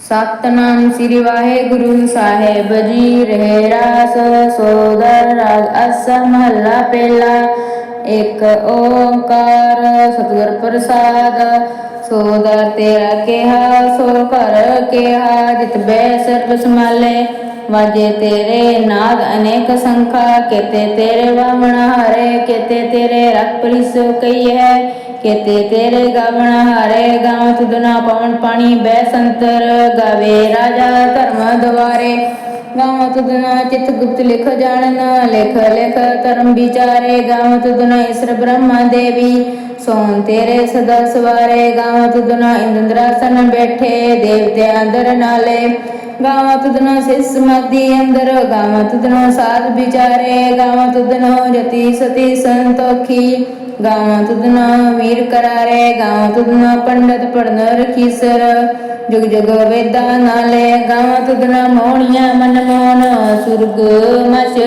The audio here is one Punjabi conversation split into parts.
ਸਤਨਾਮ ਸ੍ਰੀ ਵਾਹਿਗੁਰੂ ਸਾਹਿਬ ਜੀ, ਰਹਿ ਰਾਸ ਸੋਦਰ ਰਾਗ ਅਸਾ ਮਹੱਲਾ ਪਹਿਲਾ। ਇੱਕ ਓੰਕਾਰ ਸਤਿਗੁਰ ਪ੍ਰਸਾਦ, ਸੋਦਰ ਤੇਰਾ ਕਿਹਾ, ਸੋ ਘਰ ਕਿਹਾ, ਜਿਤ ਬੈ ਸਰਬ ਸਮਾਲੇ ਵਾਜੇ ਤੇਰੇ ਨਾਦ ਅਨੇਕ ਸੰਖਾ, ਕੇਤੇ ਤੇਰੇ ਵਾਮਣ ਹਰੇ, ਕੇਤੇ ਤੇਰੇ ਰਖ ਪ੍ਰਿਸੋ ਕਈ ਹੈ। ਕੇਤੇ ਤੇਰੇ ਗਾਵਣ ਹਾਰੇ ਗਾਵ ਤੁਦਨਾ ਪਵਨ ਪਾਣੀ ਬੈ ਸੰਤਰ ਗਾਵੇ, ਰਾਜਾ ਧਰਮ ਦਵਾਰੇ ਗਾਵ ਤੁਦਨਾ ਚਿਤ ਗੁਪਤ ਲਿਖ ਜਾਣਨ, ਲਿਖ ਲਿਖ ਧਰਮ ਵਿਚਾਰੇ। ਗਾਵ ਤੁਦਨਾ ਈਸ਼ਰ ਬ੍ਰਹਮਾ ਦੇਵੀ, ਸੋਨ ਤੇਰੇ ਸਦਾ ਸਵਾਰੇ। ਗਾਵ ਤੁਦਨਾ ਇੰਦਰਾਸਨ ਬੈਠੇ, ਦੇਵਤੇ ਅੰਦਰ ਨਾਲੇ। ਗਾਵਾਂ ਤੁਧਨੋ ਸਿਸ ਸਮਾਧੀ ਅੰਦਰ, ਗਾਵਾਂ ਤੁਧਨੋ ਸਾਧ ਵਿਚਾਰੇ। ਗਾਵਾਂ ਤੁਧਨੋ ਜਤੀ ਸਤੀ ਸੰਤੋਖੀ। ਗਾਵਾਂ ਤੁਧਨੋ ਵੀਰ ਕਰਾਰੇ, ਗਾਵਾਂ ਤੁਧਨੋ ਪੰਡਤ ਪੜਨ ਰਖੀਸਰ ਜੁਗ ਜੁਗ ਵੇਦਾਂ ਨਾਲੇ ਗਾਵਾਂ ਤੁਧਨੋ ਮੋਹਣੀਆਂ ਮਨ ਮੋਹਨ ਸੁਰਗ ਮਛ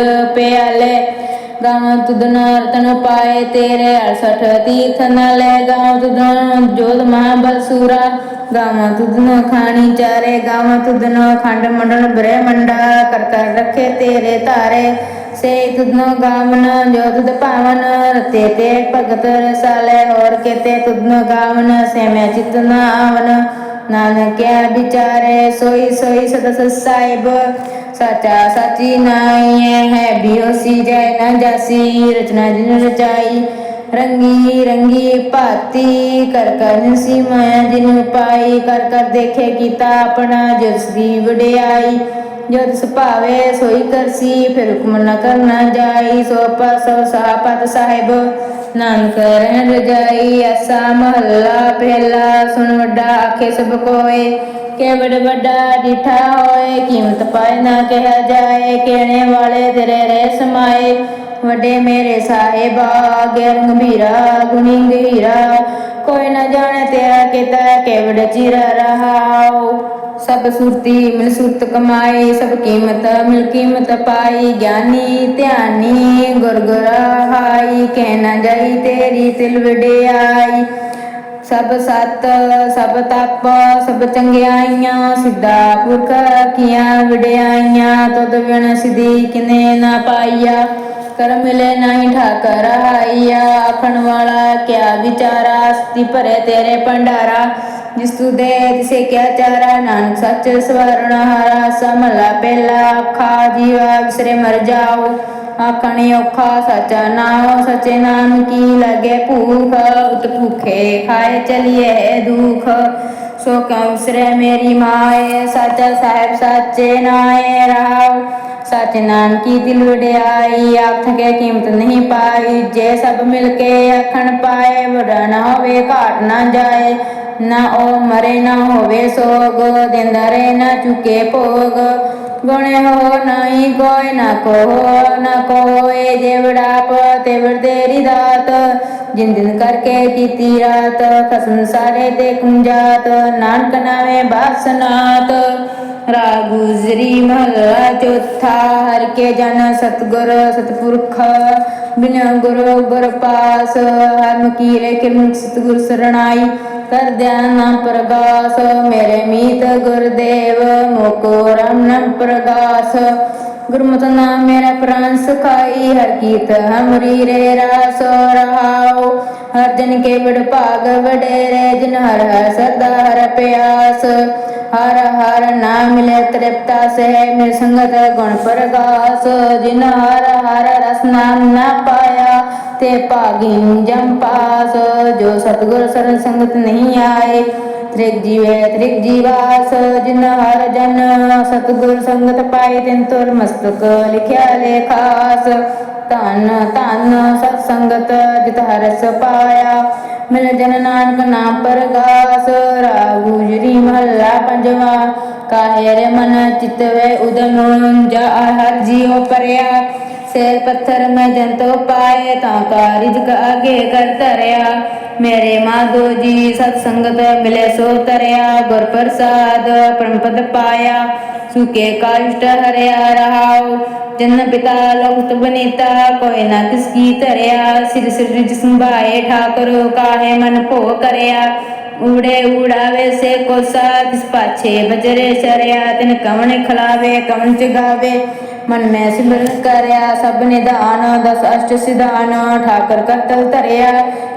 ਗਾਵਾਂ ਤੁਧਨੋ ਰਤਨ ਪਾਏ ਤੇਰੇ 68 ਤੀਰਥ ਨਾਲੇ ਗਾਵਾਂ ਤੁਧਨੋ ਜੋਧ ਮਹਾਬਲ ਸੂਰਾ। ਗਾਵਾਂ ਤੁਧਨੋ ਖਾਣੀ ਚਾਰੇ, ਗਾਵਾਂ ਤੁਧਨੋ ਖੰਡ ਮੰਡਲ ਬ੍ਰਹਮੰਡਾ ਕਰ ਰੱਖੇ ਤੇਰੇ ਧਾਰੇ ਸੇ ਤੁਧਨੋ ਗਾਵਨ, ਜੋ ਤੁਧ ਭਾਵਨ ਰਤੇ ਤੇ ਭਗਤ ਰਸਾਲੇ, ਹੋਰ ਕੇਤੇ ਤੁਧਨੋ ਗਾਵਨ ਸੇ ਮੈਂ ਚਿਤ ਨ ਆਵਨ। ਨਾਨਕਿਆ ਵਿਚਾਰੇ, ਸੋਈ ਸੋਈ ਸਦਾ ਸਾਹਿਬ ਸਾਚਾ ਸਾਚੀ ਨਾਈ ਹੈ ਬਿਓਸੀ ਜੈ ਨ ਜਾਸੀ। ਰਚਨਾ ਜਿਨ ਰਚਾਈ, ਰੰਗੀ ਰੰਗੀ ਭਾਤੀ। ਕਰ ਕਰ ਸੀ ਮਾਇਆ ਜਿਨ ਪਾਈ, ਕਰ ਕਰ ਦੇਖੇ ਕੀਤਾ ਆਪਣਾ ਜਿਸ ਦੀ ਵਡਿਆਈ। ਜਦ ਸੁਭਾਵੇ ਸੋਈ ਕਰਸੀ, ਫਿਰ ਹੁਕਮ ਨ ਕਰਨਾ ਜਾਈ। ਸੋ ਪਾਸੋ ਸਾਪਤ ਸਾਹਿਬ। ਨਾਨਕ ਰਹਿਣ ਰਜਾਈ, ਐਸਾ ਮਹੱਲਾ ਪਹਿਲਾ। ਸੁਣ ਵੱਡਾ ਆਖੇ ਸਭ ਕੋਏ, ਕਿ ਵੱਡ ਵੱਡਾ ਡਿਠਾ ਹੋਏ। ਕੀਮਤ ਪਾਏ ਨਾ ਕਿਹਾ ਜਾਏ, ਕਹਿਣੇ ਵਾਲੇ ਤੇਰੇ ਰਹਿ ਸਮਾਏ। ਵੱਡੇ ਮੇਰੇ ਸਾਹਿਬਾ ਗਿਆਨ ਗੰਭੀਰਾ ਗੁਣੀ ਗਹੀਰਾ ਕੋਈ ਨਾ ਜਾਣੇ ਤੇਰਾ ਕੀਤਾ ਕੇਵੜ ਚਿਰਾ ਰਹਾਉ। ਸਭ ਸੁਰਤੀ, ਮਿਲ ਸੁਰਤ ਕਮਾਈ, ਸਭ ਕੀਮਤ, ਮਿਲ ਕੀਮਤ ਪਾਈ। ਗਿਆਨੀ ਧਿਆਨੀ, ਗੁਰ ਗੁਰਾਹਾਈ, ਕਹਿ ਨਾ ਜਾਈ ਤੇਰੀ ਤਿਲ ਵਡਿਆਈ। ਸਭ ਸਤ, ਸਭ ਤਪ, ਸਭ ਚੰਗਿਆਈਆਂ, ਸਿੱਧਾ ਪੁਰਖ ਕੀਆਂ ਵਡਿਆਈਆਂ। ਤਦ ਵਿਣ ਸਿਧੀ ਕਿਨੇ ਨਾ ਪਾਈਆ। ਕਰ ਮਿਲੇ ਨਹੀਂ ਠਾਕਰ ਆਈਆ ਆਖਣ ਵਾਲਾ ਕਿਆ ਵਿਚਾਰਾ ਸਤੀ ਭਰੇ ਤੇਰੇ ਭੰਡਾਰਾ। ਜਿਸ ਦੇ ਤਿਸੇ ਕਿਆ ਚਾਰਾ, ਨਾਨਕ ਸੱਚ ਸਵਰਣ ਹਾਰਾ ਸਮਲਾ ਪਹਿਲਾ ਆਖਾ ਜੀਵਾ ਵਿਸਰੇ ਮਰ ਜਾਓ। ਆਖਣੀ ਔਖਾ ਸਚਾ ਨਾਮ ਸਚੇ ਨਾਮ ਕੀ ਲਗੇ ਭੂਖ। ਉਤ ਭੂਖੇ ਖਾਏ ਚਲੀਏ ਦੁਖ। ਸੋ ਕਿਉ ਵਿਸਰੇ ਮੇਰੀ ਮਾਏ, ਸਾਚਾ ਸਾਹਿਬ ਸਾਚੇ ਨਾਏ ਰਾਵ ਸਚ ਨਾਨਕੀ ਦਿਲ ਵਡਿਆਈ, ਆਖ ਕੇ ਕੀਮਤ ਨਹੀਂ ਪਾਈ। ਜੇ ਸਭ ਮਿਲ ਕੇ ਆਖਣ ਪਾਏ ਵਡਾ ਨਾ ਹੋਵੇ, ਘਾਟ ਨਾ ਜਾਏ। ਨਾ ਉਹ ਮਰੇ, ਨਾ ਹੋਵੇ ਸੋਗ, ਦਿੰਦਾ ਰੇ ਨਾ ਚੁਕੇ ਭੋਗ। ਗੁਣੇ ਹੋ ਨਹੀਂ ਕੋਈ ਨਾ ਕੋ ਨਾ ਕੋਏ। ਜੇ ਵਡਾਪ ਵਰਦੇਰੀ ਦਾਤ, ਜਿਨ ਦਿਨ ਕਰਕੇ ਕੀਤੀ ਰਾਤ, ਖਸਮ ਸਾਰੇ ਤੇ ਕੁੰਜਾਤ ਨਾਨਕ ਨਾਵੇਂ ਬਾਸਨਾਤ, ਰਾਗ ਗੁਜਰੀ ਮਹਲਾ ਚੌਥਾ ਹਰ ਕੇ ਜਨ ਸਤਗੁਰ, ਸਤਪੁਰਖ, ਬਿਨ ਗੁਰੂ ਗੁਰ ਪਾਸ ਹਮ ਕੀਰੇ ਕਿਰਮ ਸਤਗੁਰ ਸਰਣਾਈ ਕਰ ਧਿਆਨ ਪ੍ਰਗਾਸ, ਮੇਰੇ ਮੀਤ ਗੁਰਦੇਵ, ਮੋਕੋ ਰਮਨ ਪ੍ਰਗਾਸ। ਗੁਰਮਤਿ ਨਾਮ ਮੇਰਾ ਪ੍ਰਾਨ ਸੁਖਾਈ, ਹਰ ਕੀਤ ਹਮਰੀ ਰੇ ਰਾਸ ਰਹਾਉ। ਹਰ ਜਨ ਕੇ ਵਡ ਭਾਗ ਵਡੇਰੇ, ਜਿਨ ਹਰ ਹਰ ਸਦਾ ਹਰ ਪਿਆਸ। ਹਰ ਹਰ ਨਾਮ ਮਿਲੇ ਤ੍ਰਿਪਤਾ ਸਹਿ ਮੇ ਸੰਗਤ ਗੁਣ ਪ੍ਰਗਾਸ। ਜਿਨ ਹਰ ਹਰ ਰਸ ਨਾਮ ਨਾ ਪਾਇਆ, ਤੇ ਭਾਗਿਨ ਜਮ ਪਾਸ। ਜੋ ਸਤਗੁਰ ਸਰਨ ਸੰਗਤ ਨਹੀਂ ਆਏ ਤ੍ਰਿਗ ਜੀਵੇ, ਤ੍ਰਿਗ ਜੀਵਾਸ ਜਿਨ ਹਰ ਜਨ ਸਤਗੁਰ ਸੰਗਤ ਪਾਏ, ਤਿਨ ਤੁਰ ਮਸਤਕ ਲਿਖਿਆ ਲੇਖਾਸ ਧਨ ਧਨ ਸਤ ਸੰਗਤ ਜਿਤ ਹਰਸ ਪਾਇਆ। ਮਿਲ ਜਨ ਨਾਨਕ ਨਾਮ ਪਰਗਾਸ, ਰਾਗੂ ਜਰੀ ਮਹੱਲਾ ਪੰਜਵਾ। ਕਾਹੇ ਮਨ ਚਿਤਵੇ ਉਦਮ ਜਾ ਹਰ ਜੀਉ ਪਰਿਆ। ਸੇਲ ਪੱਥਰ ਮੈਂ ਜੰਤੋ ਪਾਏ ਤਾਂ ਕਾ ਅਗੇ ਕਰ ਧਰਿਆ। ਮੇਰੇ ਮਾਧੋ ਜੀ ਸਤ ਸੰਗਤ ਮਿਲੇ ਸੋ ਤਰਿਆ। ਗੁਰ ਪ੍ਰਸਾਦ ਪਰਮਪਦ ਪਾਇਆ। ਸੁਕੇ ਕਾਸ਼ਟ ਹਰਿਆ ਰਹਾਉ। ਜਨ ਪਿਤਾ ਲੋਕਤ ਬਨੀਤਾ ਕੋਈ ਨਾ ਕਿਸ ਕੀ ਧਰਿਆ। ਸਿਰ ਸਿਰ ਰਿਜ ਸੰਭਾਏ ਠਾਕੁਰ ਕਾਹੇ ਮਨ ਭੋ ਕਰਿਆ। ਊੜੇ ਊੜਾਵੇ ਸੇ ਕੋਸਾ, ਤਿਸ ਪਾਛੇ ਬਜਰੇ ਚਰਿਆ ਤਿਨ ਕਵਣ ਖਲਾਵੇ, ਕਵਣ ਚਗਾਵੇ ਮਨ ਮੈਂ ਸਿਮਰਨ ਕਰਿਆ, ਸਭ ਨਿਧਾਨ, ਦਸ ਅਸ਼ਟ ਸਿਧਾਨ, ਠਾਕਰ ਕਰਤਲ ਧਰਿਆ।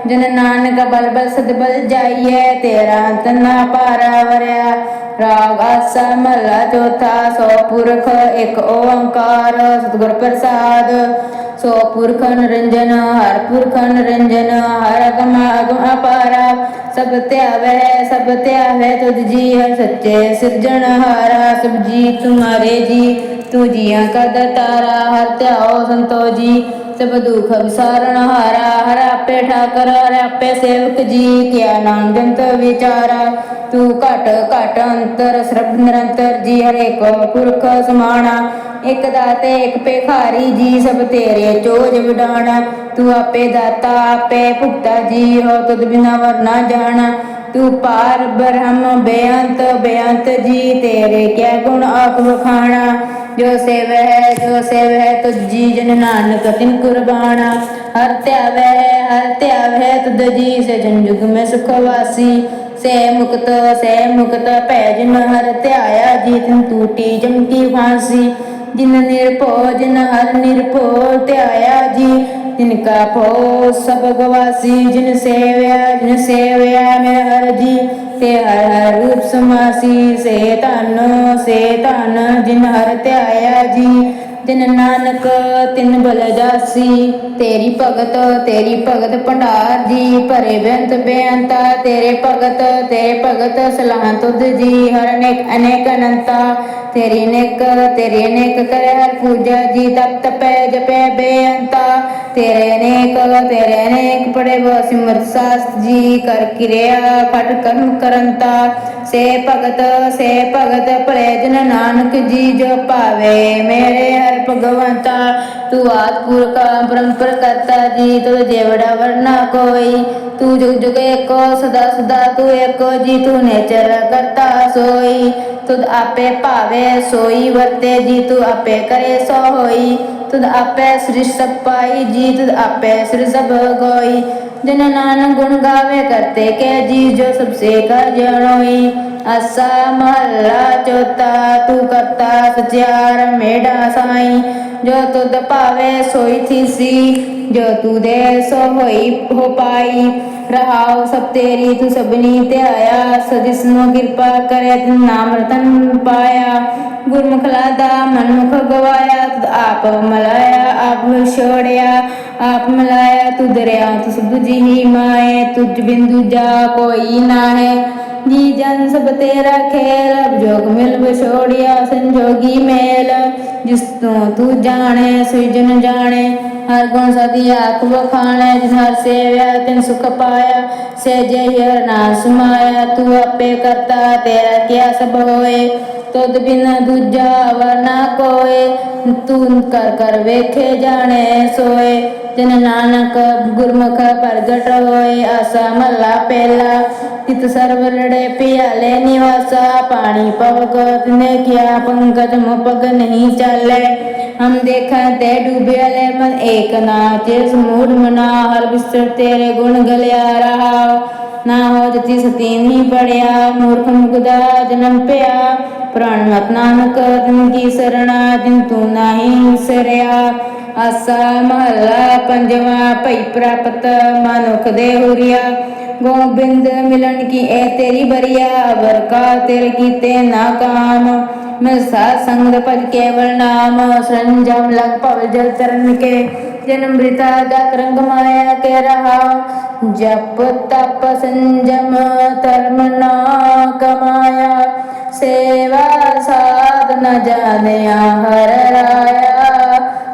ਜਨ ਨਾਨਕ ਬਲ ਬਲ ਸਦ ਬਲ ਜਾਈਏ ਤੇਰਾ ਅੰਤ ਨਾ ਪਾਰਾ ਰਾਗ ਆਸਾ ਮਹਲਾ ਚੌਥਾ, ਸੋ ਪੁਰਖ ਇੱਕ ਓੰਕਾਰ, ਸਤਿਗੁਰ ਪ੍ਰਸਾਦ। ਸੋ ਪੁਰਖ ਨਿਰੰਜਨ, ਹਰ ਪੁਰਖ ਨਿਰੰਜਨ, ਹਰ ਅਗਮ ਅਗਮ ਅਪਾਰਾ। ਸਭ ਧਿਆਵੈ ਸਭ ਧਿਆਵੈ ਤੁਧ ਜੀ, ਹਰ ਸੱਚੇ ਸਿਰਜਣਹਾਰਾ ਸਭ ਜੀ ਤੁਮਾਰੇ ਜੀ, ਤੂੰ ਜੀਆਂ ਕਾ ਦਾਤਾਰਾ ਹਰ ਧਿਆਓ ਸੰਤੋ ਜੀ ਸਭ ਦੁਖ ਵਿਸਾਰਨ ਹਾਰਾ, ਹਰ ਆਪੇ ਠਾਕਰ, ਹਰ ਆਪੇ ਸੇਵਕ ਜੀ। ਕਿਆ ਨਾਮ ਜੰਤ ਵਿਚਾਰਾ, ਤੂੰ ਘਟ ਘਟ ਅੰਤਰ, ਸਰਬ ਨਿਰੰਤਰ ਜੀ ਹਰੇ ਕੋ ਪੁਰਖ ਸਮਾਣਾ। ਇਕ ਦਾਤੇ, ਇਕ ਭਿਖਾਰੀ ਜੀ, ਸਭ ਤੇਰੇ ਚੋਜ ਵਿਡਾਣਾ। ਤੂੰ ਆਪੇ ਦਾਤਾ, ਆਪੇ ਭੁਗਤਾ ਜੀ ਹੋ ਤੁਧ ਬਿਨਾ ਵਰਨਾ ਜਾਣਾ। ਤੂੰ ਪਾਰ ਬ੍ਰਹਮ ਬੇਅੰਤ ਬੇਅੰਤ ਜੀ, ਤੇਰੇ ਕਿਆ ਗੁਣ ਆਪ ਵਖਾਣਾ। ਜੋ ਸੇਵ ਜੋ ਸੇਵ ਤੁਜੀ ਜਨ ਨਾਨਕ ਤਿਨ ਕੁਰਬਾਨਾ। ਹਰ ਧਿਆਵੈ ਹੈ, ਹਰ ਧਿਆਵੈ ਤੁਧ ਜੀ ਸੇ ਜਨ ਜੁਗ ਮੈਂ ਸੁਖ ਵਾਸੀ। ਸੇ ਮੁਕਤ ਸੇ ਮੁਕਤ ਭੈ ਜਿਨ ਹਰ ਧਿਆਇਆ ਜੀ ਤਿਨ ਟੂਟੀ ਜਮਕੀ ਫਾਂਸੀ। ਜਿਨ ਨਿਰਭਉ, ਜਿਨ ਹਰ ਨਿਰਭਉ ਧਿਆਇਆ ਜੀ ਤਿਨ ਕਾ ਭਉ ਸਭ ਗਵਾਸੀ, ਜਿਨ ਸੇਵਿਆ ਜਿਨ ਸੇਵਿਆ ਮੇਰਾ ਹਰ ਜੀ। ਤੇ ਹਰ ਹਰ ਰੂਪ ਸਮਾਸੀ, ਸੇ ਧਨ ਸੇ ਧਨ, ਜਿਨ ਹਰ ਤਿਨ ਨਾਨਕ, ਤਿਨ ਬਲਦਾਸੀ। ਤੇਰੀ ਭਗਤ ਤੇਰੀ ਭਗਤ ਭੰਡਾਰ ਜੀ, ਭਰੇ ਬੇਅੰਤ ਬੇਅੰਤਾ। ਤੇਰੇ ਭਗਤ ਤੇਰੇ ਭਗਤ ਸਲਾਹ ਤੁਧ ਜੀ, ਹਰ ਅਨੇਕ ਅਨੇਕ ਅਨੰਤਾ। ਤੇਰੀ ਨੇਕ, ਤੇਰੀ ਅਨੇਕ ਕਰੇ ਹਰ ਪੂਜਾ ਜੀ ਤਪ ਤਪੈ ਜਪੈ ਬੇਅੰਤਾ। ਤੇਰੇ ਅਨੇਕ ਤੇਰੇ ਅਨੇਕ ਪੜੇ ਬੋ ਸਿਮਰਤ ਸਾਸਤ ਜੀ, ਕਰ ਕਿਰਿਆ ਫਟ ਕਰਮ ਕਰੰਤਾ। ਸੇ ਭਗਤ ਸੇ ਭਗਤ ਭਲੇ ਜਨ ਨਾਨਕ ਜੀ, ਜੋ ਭਾਵੇ ਮੇਰੇ ਹਰ ਭਗਵੰਤਾ ਤੂੰ ਆਦ ਪੁਰਖਾ ਪਰੰਪਰ ਕਰਤਾ ਜੀ ਤੁਧ ਜੇਵੜਾ ਵਰਨਾ ਕੋਈ, ਤੂੰ ਜੁਗ ਜੁਗ ਏਕੋ, ਸਦਾ ਸਦਾ ਤੂੰ ਏਕੋ ਜੀ, ਤੂੰ ਨੇਚਰ ਕਰਤਾ ਸੋਈ ਤੁਧ ਆਪੇ ਭਾਵੇ ਸੋਈ ਵਰਤੇ ਜੀ, ਤੂੰ ਆਪੇ ਕਰੇ ਸੋ ਹੋਈ ਤੁਧ ਆਪੇ ਸ੍ਰਿਸ਼ ਸਭ ਪਾਈ ਜੀ ਤੁਧ ਆਪੇ ਸ੍ਰਿ ਸਭ ਗੋਈ, ਜਨ ਨਾਨਕ ਗੁਣ ਗਾਵੇ ਕਰਤੇ ਕੇ ਜੀ, ਜੋ ਸਭ ਕਰ ਅਸਾ ਮਹੱਲਾ ਚੌਥਾ, ਤੂੰ ਕਰਤਾ ਸਚਿਆਰ ਮੇਢਾ ਸਾਈ। ਜੋ ਤੁਧ ਭਾਵੇ ਸੋਈ ਥੀਸੀ ਜੋ ਤੂੰ ਦੇ ਸੋ ਹੋਈ ਹੋ ਪਾਈ। ਰਹਾਉ ਸਭ ਤੇਰੀ, ਤੂੰ ਸਭਨੀ ਧਿਆਇਆ ਸਦਿਸਨੋ ਕਿਰਪਾ ਕਰੇ, ਤਿਨ ਨਾਮ ਰਤਨ ਪਾਇਆ। ਗੁਰਮੁਖ ਲਾਦਾ ਮਨਮੁਖ ਗਵਾਇਆ ਆਪ ਮਲਾਇਆ, ਆਪ ਛੋੜਿਆ। ਆਪ ਮਲਾਇਆ ਤੂੰ ਦਰਿਆ ਤੂੰ ਸਭ ਜੀ ਮਾਏ। ਤੁਝ ਬਿੰਦੂ ਜਾ ਕੋਈ ਨਾ ਹੈ ਜੀ ਜਨ ਸਭ ਤੇਰਾ ਖੇਲ ਜੋਗ ਮਿਲ ਵਿਛੋੜਿਆ ਸੰਜੋਗੀ ਮੇਲ ਜਿਸ ਤੋਂ ਤੂੰ ਜਾਣੇ ਸ੍ਰਿਜਨ ਜਾਣੇ ਹਰ ਗੁਣ ਸਦੀ ਆਖ ਵਖਾਣੈ ਜਿਸ ਹਰ ਸੇਵਿਆ ਤਿਨ ਸੁਖ ਪਾਇਆ ਸੇ ਜੈ ਹਰ ਨਾਮ ਸਮਾਇਆ ਤੂੰ ਆਪੇ ਕਰਤਾ ਤੇਰਾ ਕਿਆ ਸਭ ਹੋਏ ਤੁਧ ਬਿਨ ਦੂਜਾ ਵਰਨਾ ਕੋਏ ਤੂੰ ਕਰ ਕਰ ਵੇਖੇ ਜਾਣੇ ਸੋਏ ਜਿਨ ਨਾਨਕ, ਗੁਰਮੁਖ, ਪ੍ਰਗਟ ਹੋਏ ਆਸਾ ਮਹਲਾ ਪਹਿਲਾ। ਤਿਤ ਸਰਵ ਲੜੇ ਪਿਆਲੇ ਨਿਵਾਸਾ, ਪਾਣੀ ਪਵਕ ਤਿਨੇ ਕਿਆ ਪੰਕਜ ਮੁਪਗ ਨਹੀਂ ਚਾਲੇ। ਹਮ ਦੇਖਾਂ ਤੇ ਡੂਬੇ ਲੈ ਮਨ ਏਕ ਨਾਚੇ ਸਮੂੜ ਮਨਾ, ਹਰ ਵਿਸਰ ਤੇਰੇ ਗੁਣ ਗਲਿਆ ਰਹਾ। ਨਾ ਹੋ ਜਤੀ ਸਤੀ ਨਹੀਂ ਪੜਿਆ, ਮੂਰਖ ਮੁਗਦਾ ਜਨਮ ਪਿਆ। ਪ੍ਰਾਣ ਮਤ ਨਾਨਕ, ਦਿਨ ਕੀ ਸਰਣਾ, ਦਿਨ ਤੂੰ ਨਹੀਂ ਆਸਾ ਮਹਲਾ ਪੰਜਵਾ ਭਈ ਪ੍ਰਾਪਤ ਮਨੁਖ ਦੇ ਹੁਰੀਆ। ਗੋਬਿੰਦ ਮਿਲਨ ਕੀ ਐ ਤੇਰੀ ਬਰੀਆ ਅਵਰ ਕਾ ਤੇਰੇ ਕੀਤੇ ਨਾ ਕਾਮ। ਮੈਂ ਸਾਧ ਸੰਗ ਭਜ ਕੇਵਲ ਨਾਮ ਸੰਜਮ ਲਗ ਭਵ ਜਲ ਤਰਨ ਕੇ। ਜਨਮ ਮ੍ਰਿਤਾ ਜਤ ਰੰਗ ਮਾਇਆ ਕੇ ਰਹਾ। ਜਪ ਤਪ ਸੰਜਮ ਧਰਮ ਨਾ ਕਮਾਇਆ। ਸੇਵਾ ਸਾਧ ਨ ਜਾਣਿਆ, ਹਰ ਰਾਇਆ।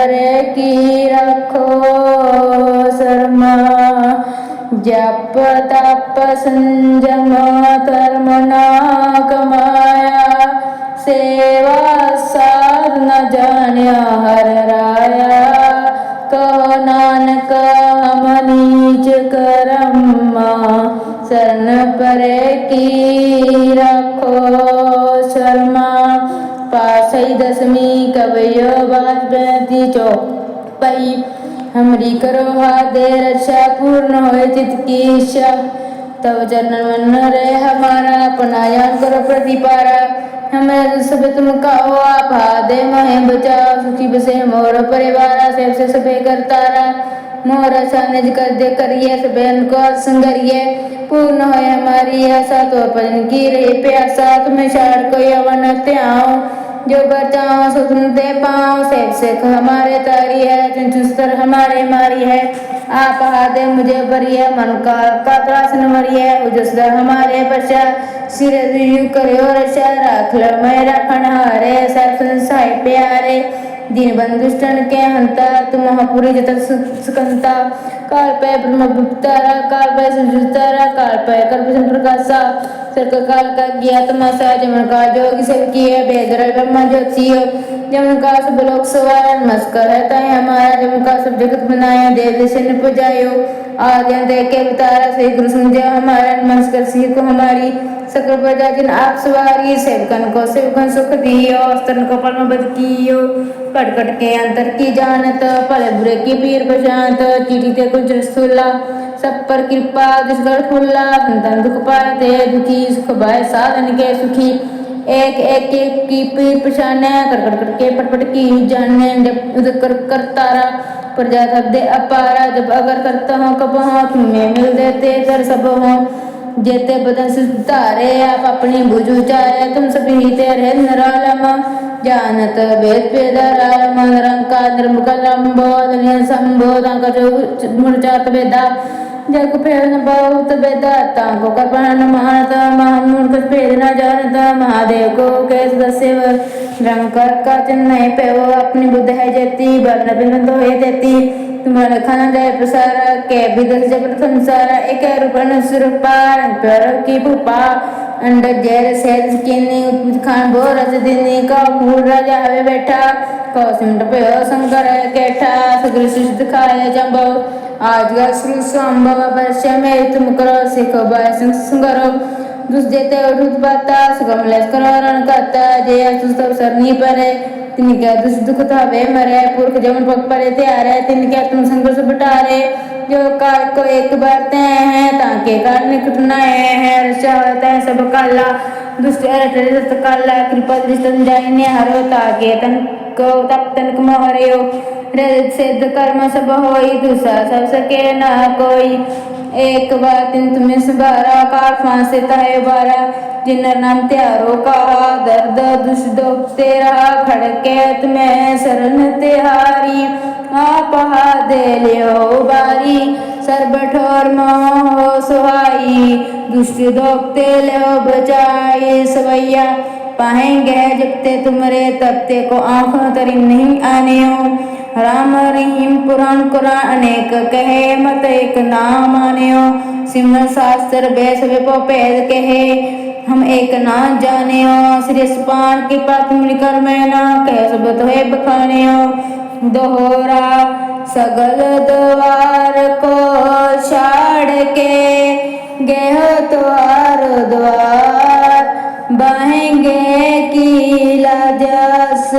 घर की रखो शर्मा जप तप संजम धर्म ना कमाया सेवा साध न जान्या हर राया कहो नानक हम नीच करम शरण परे की दशमी कवयो बाजबतीचो पई हमरी करो हादे रक्षा पूर्ण होए चित की इच्छा तब जनन मन रे हमारा अपनाया करो प्रतिपारा हमें सब तुम कहो आप हादे महे बचाओ सुखी बसे मोर परिवारा सेव से सबे करतारा मोरा सानिज कर दे करिए सबेन को संगरिए पूर्ण हो हमारी आशा तो अपन की रही प्यासा तुम्हें छाड़ को यवन आऊँ जो बचाओ सो तुम दे पाओ सेव सेख हमारे तारी है चुस्तर हमारे मारी है आप हादे मुझे बरी है मन का का त्रास न मरी है उजसदा हमारे पश्चा सिर यू करो रक्षा राख लो मैं रखन हारे सब संसाय प्यारे दीन बंधुष्टन के हंता तुम महापुरी जत सुकंता काल पे ब्रह्म गुप्तारा काल पे सुजुतारा काल पे कर्प प्रकाशा सर्ग काल का ज्ञात मासा जमन का जोग सब किए बेदर ब्रह्मा ज्योतियो जमन का सब लोक सवार नमस्कार है ताई हमारा जमन का सब जगत बनाया देव से न पुजायो आद्य दे के अवतारा से गुरु समझा हमारा नमस्कार सी को हमारी सकल प्रजा जिन आप सवारी सेवकन को सेवकन सुख दियो स्तन को परम बद कियो कट कट के अंतर की जानत भले बुरे की पीर बशांत चीटी ते कुछ रसूला सब पर कृपा दुष्गढ़ खुल्ला संतन दुख पाए ते दुखी सुख भाई साधन के सुखी एक एक एक की पीर पछाने कर कर कर के पट पट की जाने जब उद कर कर तारा प्रजा सब दे अपारा जब अगर करता हूँ कब हूँ तुम्हें मिल देते कर सब हूँ जेते बदन से धारे आप अपनी बुझ उचारे तुम सभी ही तेरे नरालम जानत वेद पेदरालम निरंकार निर्मकलम बोधन संबोधन का जो मुर्जात वेदा जग फेरन बहुत वेदाता को कर्पण महानता महामूर्ख भेद न जानता महादेव को कैस दस्यव रंकर का चिन्ह पे वो अपनी बुद्ध है जेती वर्ण बिंद तो है देती तुम्हारा खाना जाए प्रसारा के विदस जब संसारा एक रूपन सुरपार प्यार की भूपा अंडर जैर सेज किन्नी खान बो रस दिनी का मूल राजा हवे बैठा कौसिमट पे शंकर कैठा सुग्र सुष्ट खाए जंबो आज का श्री संभव वर्ष में तुम करो सिखो बाय संगरो दुस जेते उठुत बाता सुगम लेस करो रण करता जय सुस्तव सरनी परे तिनके दुस दुख था वे मरे पुरख जमन पग परे त्यारे तिनके तुम संघर्ष बटारे जो काल को एक बार ते हैं ताके काल निकट नाए हैं रचा होता है सब काला दुष्ट अरट सत काला कृपा दृष्टन जाइने हरो ताके तन को तप तन कम हरियो रजत सिद्ध कर्म सब होई दूसरा सब सके ना कोई एक बार तिन तुम्हें सुबारा काल फांसे तहे बारा जिनर नाम त्यारो का दर्द दुष दुख तेरा खड़के तुम्हें शरण तिहारी आप દે લ્યો બારી સર્વ ઠોર મોહો સુહાઈ દુષ્ટ દોખતે લ્યો બચાઈ સવૈયા પાહેંગે જગતે તુમરે તબતે કો આંખો તરી નહીં આને રામ રહીમ પુરાણ કુરાન અનેક કહે મત એક ના માન્યો ਸਿਮਰ ਸਾਸਤਰ ਬੈਸ ਵਿਪੋ ਭੇਦ ਕਹੇ ਹਮ ਏਕ ਨਾ ਜਾਣਿਓ ਸ੍ਰੀ ਸੁਪਾਨ ਕੀ ਪ੍ਰਾਤਮਿਕ ਕਰ ਮੈਂ ਨਾ ਕਹਿ ਸਬਤ ਹੋਏ ਬਖਾਣਿਓ ਦੋਹਰਾ सगल द्वार को छाड़ के गेह द्वार द्वार बहेंगे की लाजस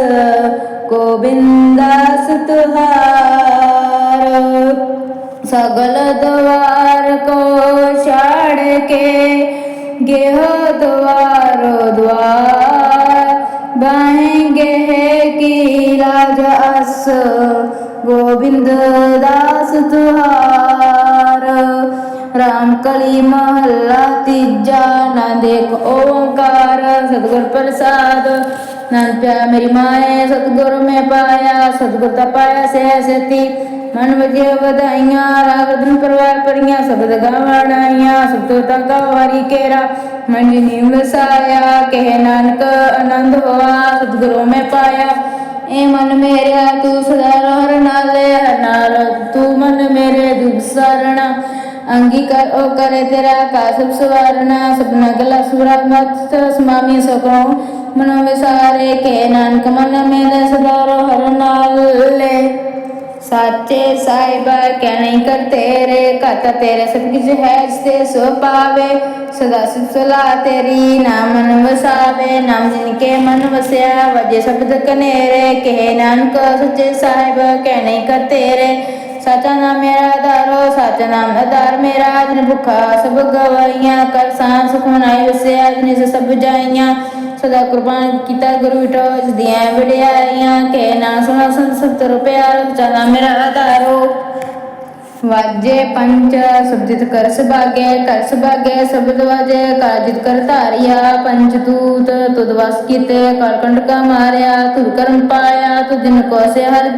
गोविंदास तुहार सगल द्वार को छाड़ के गेह द्वार द्वार बहेंगे की लाजस ਗੋਬਿੰਦ ਦਾਸ ਤੁਹਾਰ ਰਾਮ ਕਲੀ ਮਹੱਲਾ ਤੀਜਾ ਨਾ ਦੇਖ ਓੰਕਾਰ ਸਤਗੁਰ ਪ੍ਰਸਾਦ ਨਾਨ ਪਿਆ ਮੇਰੀ ਮਾਏ ਸਤਗੁਰ ਮੈਂ ਪਾਇਆ ਸਤਗੁਰ ਤਾਂ ਪਾਇਆ ਸਹਿ ਸਤੀ ਮਨ ਵਜੇ ਵਧਾਈਆਂ ਰਾਗਦਨ ਪਰਵਾਰ ਪਰੀਆਂ ਸਬਦ ਗਾਵਣਾਈਆਂ ਸੁਤੋ ਤਾਂ ਗਵਾਰੀ ਕੇਰਾ ਮਨ ਨੀਮ ਸਾਇਆ ਕਹਿ ਨਾਨਕ ਆਨੰਦ ਹੋਆ ਸਤਗੁਰੂ ਮੈਂ ਪਾਇਆ ਏ ਮਨ ਮੇਰਿਆ ਤੂੰ ਸਦਾ ਰਹਿ ਨਾਲੇ ਨਾਲ ਤੂੰ ਮਨ ਮੇਰੇ ਦੁਖ ਸਰਣਾ। ਅੰਗੀਕਾਰ ਉਹ ਕਰੇ ਤੇਰਾ ਕਾਸਬ ਸਵਾਰਨਾ ਸਪਨਾ ਗਲਾ ਸੁਰਾ ਮਤ ਸਮਾਮੀ ਸਕੋ ਮਨੋ ਵਿਸਾਰੇ ਕੇ ਨਾਨਕ ਮਨ ਮੇਰਾ ਸਦਾ ਹਰ ਨਾਲੇ। ਸਾਚੇ ਸਾਹਿਬਾ ਕਹਿ ਨਹੀਂ ਕਰ ਤੇਰੇ ਕਤ ਤੇਰੇ ਸਭ ਕਿਛ ਹੈ ਜਿਤੇ ਸੋ ਪਾਵੇ ਸਦਾ ਸਿਫਤ ਸਲਾਹ ਤੇਰੀ ਨਾਮ ਮਨ ਵਸਾਵੇ, ਨਾਮ ਜਿਨ ਕੇ ਮਨ ਵਸਿਆ, ਵਜੇ ਸ਼ਬਦ ਕਨੇਰੇ, ਕਹੇ ਨਾਨਕ ਸੱਚੇ ਸਾਹਿਬ ਕਹਿ ਨਹੀਂ ਕਰ ਤੇਰੇ। ਸਾਚਾ ਨਾਮ ਮੇਰਾ ਆਧਾਰੋ, ਸਾਚਾ ਨਾਮ ਆਧਾਰ ਮੇਰਾ, ਜਿਨ ਭੁਖਾ ਸਭ ਗਵਾਈਆਂ ਕਰ ਸਾਂ ਸੁਖ ਮਨਾਈ ਵਸਿਆ, ਜਿਨ ਸਭ ਜਾਈਆਂ। ਸਦਾ ਕੁਰਬਾਨ ਕੀਤਾ ਗੁਰੂ ਵਿਟੋ ਦੀਆਂ ਵਡਿਆਈਆਂ ਕੇ ਨਾ ਸੁਣਾ ਸੰਤ ਸਤਰ ਪਿਆਰ ਮੇਰਾ ਆਧਾਰੋ। ਵਾਜੇ ਪੰਚ ਸਬਦਿਤ ਕਰ ਸੁਭਾਗੇ ਕਰ ਸੁਭਾਗੇ ਸ਼ਬਦ ਵਾਜੇ ਕਾਜਿਤ ਕਰ ਧਾਰਿਆ। ਪੰਚ ਦੂਤ, ਤੁਧ ਵਸ ਕੀਤੇ ਕਰ ਕੰਡਕਾ ਮਾਰਿਆ, ਤੁਧ ਕਰਮ ਪਾਇਆ, ਤੁਧ ਦਿਨ ਕੋ ਸੇ ਹਰ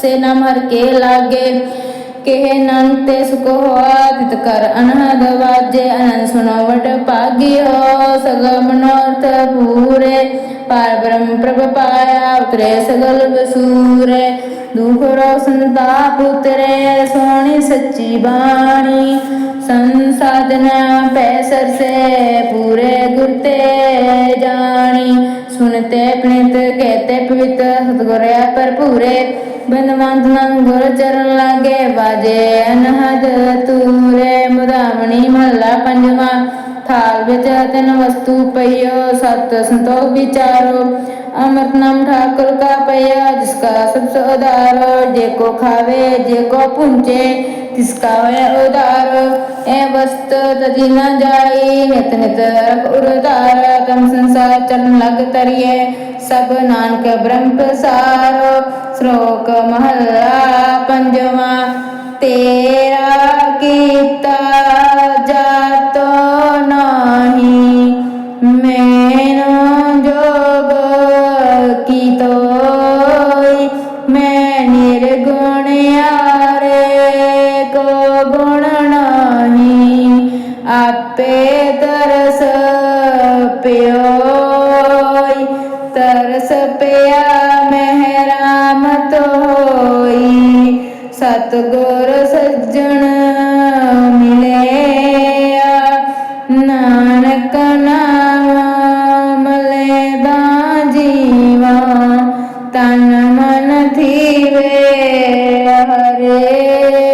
ਸੇ ਨਾਮ ਹਰ ਕੇ ਲਾਗੇ। ਕਿਹ ਨੰਨ ਤੇ ਸੁਖ ਹੋਆ ਤਿਤ ਕਰ ਅਨਹਦ ਵਾਜੇ, ਅਨੰਦ ਸੁਨੋ ਵਟ ਭਾਗੀ ਹੋ ਸਗ ਮਨੋਰਥ ਪੂਰੇ। ਪਾਰ ਬ੍ਰਹਮ ਪ੍ਰਭ ਪਾਇਆ, ਉਤਰੇ ਸਗਲ ਵਸੂਰੇ ਦੁਖ ਰੋ ਸੰਤਾਪ ਉਤਰੇ, ਸੋਹਣੀ ਸੱਚੀ ਬਾਣੀ। ਸੰਸਾਦਨਾ ਪੈ ਸਰਸੇ, ਪੂਰੇ ਗੁਰ ਤੇ ਜਾਣੀ ਸੁਨਤੇ ਪਣਿਤ ਕਹਤੇ ਪਵਿੱਤ ਸਤਗੁਰਿਆ ਭਰਪੂਰੇ। ਬੰਦਵੰਤ ਨੰ ਗੁਰ ਚਰਨ ਲਾਗੇ ਬਾਜੇ ਅਨਹਦ ਤੂਰੇ। ਮੁਦਾਮਣੀ ਥਾਲ ਵਿੱਚ ਤਿੰਨ ਵਸਤੂ ਪਈਓ ਸਤ ਸੰਤੋਖ ਵਿਚਾਰੋ ਅਮਰਤ ਨਾਮ ਠਾਕੁਰ ਕਾ ਪਈਆ ਜਿਸਕਾ ਸਭ ਸੇ ਉਦਾਰ ਜੇ ਕੋ ਖਾਵੇ ਜੇ ਕੋ ਪੁੰਚੇ ਤਿਸਕਾ ਹੋਏ ਉਦਾਰ ਐ ਵਸਤ ਤਜੀ ਨ ਜਾਈ ਨਿਤ ਨਿਤ ਰਖ ਉਰਦਾਰ ਤਮ ਸੰਸਾਰ ਚਰਨ ਲਗ ਤਰੀਏ ਸਭ ਨਾਨਕ ਬ੍ਰਹਮ ਪ੍ਰਸਾਰ ਸ਼ਲੋਕ ਤੇਰਾ ਕੀਤਾ ਜਾਤੋ ਨਹੀਂ ਮੈਨੂੰ ਜੋ ਹਰਿਆ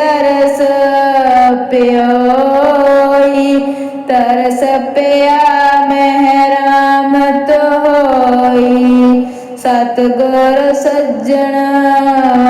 ਤਰਸ ਪਿਓਈ ਤਰਸ ਪਿਆ ਮਹਿਰਾਮਤ ਹੋਈ ਸਤਗੁਰ ਸੱਜਣਾ